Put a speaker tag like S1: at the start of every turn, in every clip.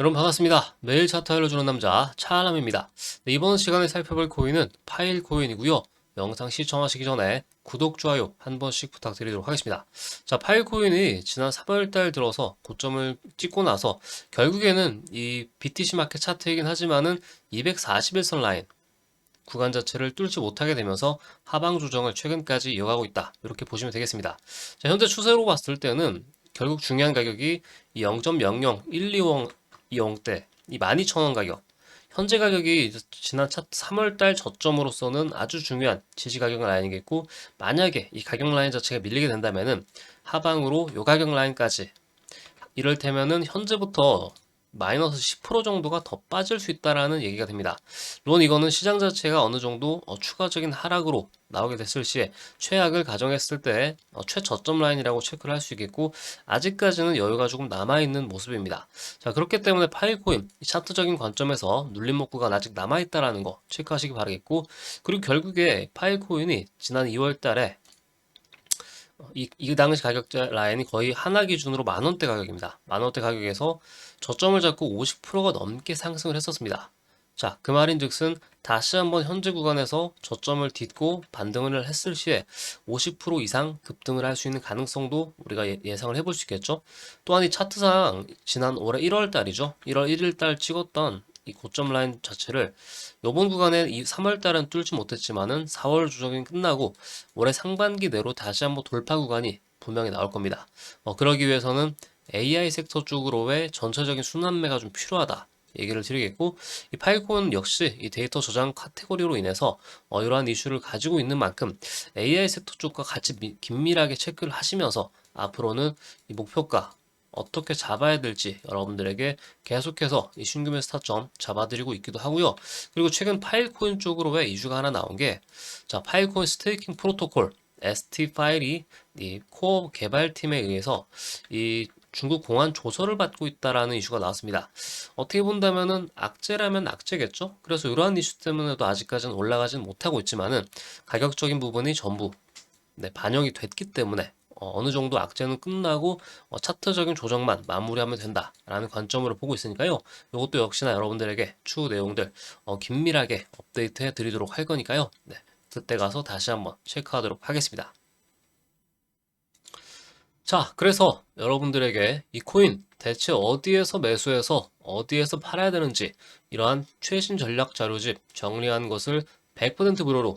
S1: 여러분 반갑습니다. 매일 차트 알려주는 남자 차람입니다. 네, 이번 시간에 살펴볼 코인은 파일 코인이고요. 영상 시청하시기 전에 구독, 좋아요 한 번씩 부탁드리도록 하겠습니다. 자, 파일 코인이 지난 3월달 들어서 고점을 찍고 나서 결국에는 이 BTC 마켓 차트이긴 하지만은 241선 라인 구간 자체를 뚫지 못하게 되면서 하방 조정을 최근까지 이어가고 있다. 이렇게 보시면 되겠습니다. 자, 현재 추세로 봤을 때는 결국 중요한 가격이 이0.00 120대 이 12,000원 가격. 현재 가격이 지난 차 3월달 저점으로서는 아주 중요한 지지 가격 라인이겠고 만약에 이 가격 라인 자체가 밀리게 된다면은 하방으로 요 가격 라인까지. 이럴테면은 현재부터 마이너스 10% 정도가 더 빠질 수 있다라는 얘기가 됩니다. 물론 이거는 시장 자체가 어느 정도 어, 추가적인 하락으로 나오게 됐을 시에 최악을 가정했을 때 어, 최저점 라인이라고 체크를 할 수 있겠고 아직까지는 여유가 조금 남아있는 모습입니다. 자 그렇기 때문에 파일코인 이 차트적인 관점에서 눌림 목구가 아직 남아있다라는 거 체크하시기 바라겠고 그리고 결국에 파일코인이 지난 2월 달에 이, 이 당시 가격대 라인이 거의 하나 기준으로 만 원대 가격입니다. 만 원대 가격에서 저점을 잡고 50%가 넘게 상승을 했었습니다. 자, 그 말인 즉슨 다시 한번 현재 구간에서 저점을 딛고 반등을 했을 시에 50% 이상 급등을 할 수 있는 가능성도 우리가 예, 상을 해볼 수 있겠죠. 또한 이 차트상 지난 올해 1월 달이죠. 1월 1일 달 찍었던 이 고점 라인 자체를 요번 구간에 이 3월 달은 뚫지 못했지만은 4월 조정이 끝나고 올해 상반기 내로 다시 한번 돌파 구간이 분명히 나올 겁니다. 어, 그러기 위해서는 AI 섹터 쪽으로의 전체적인 순환매가 좀 필요하다. 얘기를 드리겠고 이 파일콘 역시 이 데이터 저장 카테고리로 인해서 어, 이러한 이슈를 가지고 있는 만큼 AI 섹터 쪽과 같이 미, 긴밀하게 체크를 하시면서 앞으로는 이 목표가 어떻게 잡아야 될지 여러분들에게 계속해서 이 신규매 스타점 잡아드리고 있기도 하고요. 그리고 최근 파일코인 쪽으로 왜 이슈가 하나 나온 게, 자, 파일코인 스테이킹 프로토콜, ST 파일이 이 코어 개발팀에 의해서 이 중국 공안 조서를 받고 있다라는 이슈가 나왔습니다. 어떻게 본다면은 악재라면 악재겠죠? 그래서 이러한 이슈 때문에도 아직까지는 올라가진 못하고 있지만은 가격적인 부분이 전부 네, 반영이 됐기 때문에 어, 어느 정도 악재는 끝나고 어, 차트적인 조정만 마무리하면 된다라는 관점으로 보고 있으니까요. 이것도 역시나 여러분들에게 추후 내용들 어, 긴밀하게 업데이트해 드리도록 할 거니까요. 네, 그때 가서 다시 한번 체크하도록 하겠습니다. 자, 그래서 여러분들에게 이 코인 대체 어디에서 매수해서 어디에서 팔아야 되는지 이러한 최신 전략 자료집 정리한 것을 100% 무료로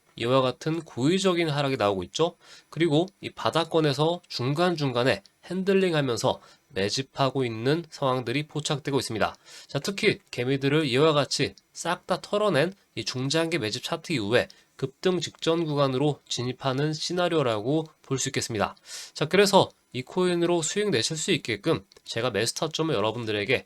S1: 이와 같은 고의적인 하락이 나오고 있죠. 그리고 이 바닥권에서 중간중간에 핸들링 하면서 매집하고 있는 상황들이 포착되고 있습니다. 자, 특히 개미들을 이와 같이 싹 다 털어낸 이 중장기 매집 차트 이후에 급등 직전 구간으로 진입하는 시나리오라고 볼 수 있겠습니다. 자, 그래서 이 코인으로 수익 내실 수 있게끔 제가 매스타점을 여러분들에게